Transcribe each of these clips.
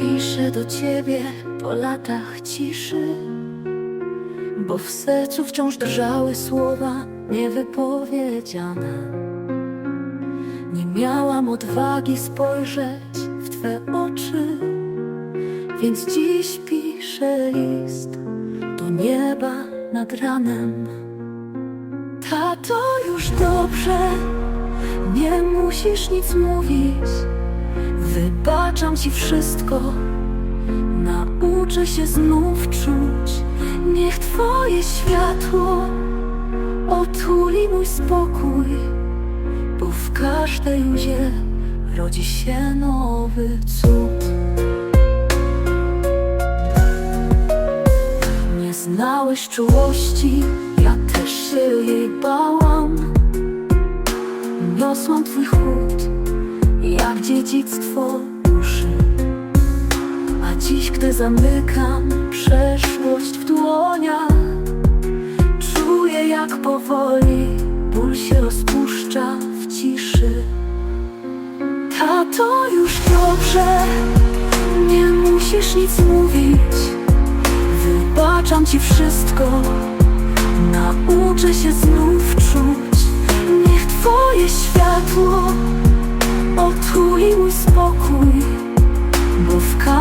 Piszę do ciebie po latach ciszy, bo w sercu wciąż drżały słowa niewypowiedziane. Nie miałam odwagi spojrzeć w twe oczy, więc dziś piszę list do nieba nad ranem. Tato, już dobrze, nie musisz nic mówić. Wybaczam ci wszystko, nauczę się znów czuć. Niech twoje światło otuli mój spokój, bo w każdej łzie rodzi się nowy cud. Nie znałeś czułości, ja też się jej bałam. Niosłam twój chłód, jak dziedzictwo duszy. A dziś, gdy zamykam przeszłość w dłoniach, czuję, jak powoli ból się rozpuszcza w ciszy. Tato, już dobrze, nie musisz nic mówić. Wybaczam ci wszystko,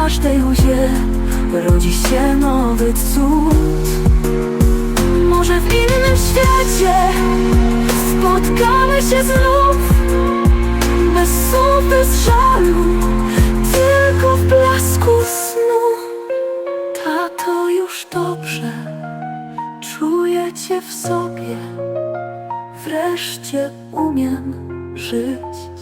każdej łzie rodzi się nowy cud. Może w innym świecie spotkamy się znów? Bez słów, bez żalu, tylko w blasku snu. Tato już dobrze, czuję Cię w sobie. Wreszcie umiem żyć.